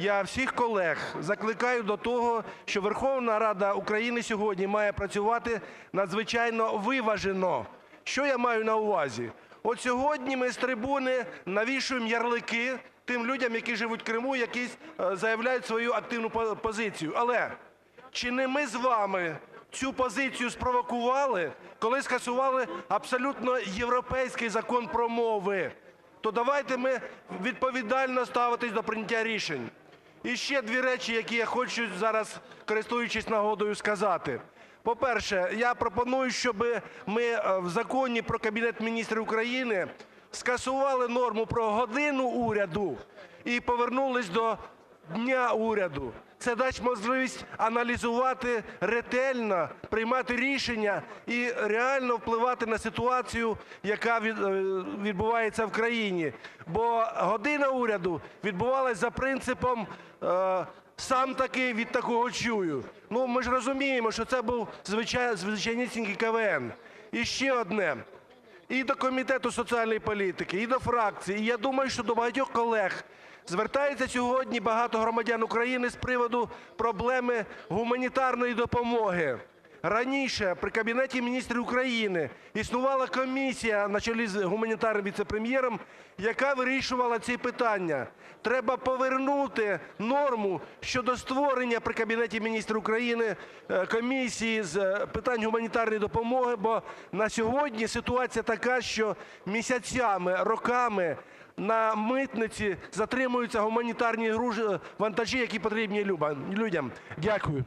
я всіх колег закликаю до того, що Верховна Рада України сьогодні має працювати надзвичайно виважено. Що я маю на увазі? От сьогодні ми з трибуни навішуємо ярлики тим людям, які живуть в Криму, які е, заявляють свою активну позицію. Але чи не ми з вами цю позицію спровокували, коли скасували абсолютно європейський закон про мови? То давайте ми відповідально ставитись до прийняття рішень. І ще дві речі, які я хочу зараз, користуючись нагодою, сказати. По-перше, я пропоную, щоб ми е, в Законі про Кабінет Міністрів України скасували норму про годину уряду і повернулись до дня уряду. Це дасть можливість аналізувати ретельно, приймати рішення і реально впливати на ситуацію, яка е, відбувається в країні. Бо година уряду відбувалась за принципом е, "сам такий від такого чую". Ну, ми ж розуміємо, що це був звичай- звичайнісінький КВН. І ще одне. І до Комітету соціальної політики, і до фракції, і я думаю, що до багатьох колег звертається сьогодні багато громадян України з приводу проблеми гуманітарної допомоги. Раніше при Кабінеті Міністрів України існувала комісія на чолі з гуманітарним віце-прем'єром, яка вирішувала ці питання. Треба повернути норму щодо створення при Кабінеті Міністрів України е, комісії з е, питань гуманітарної допомоги, бо на сьогодні ситуація така, що місяцями, роками на митниці затримуються гуманітарні вантажі, які потрібні людям. Дякую.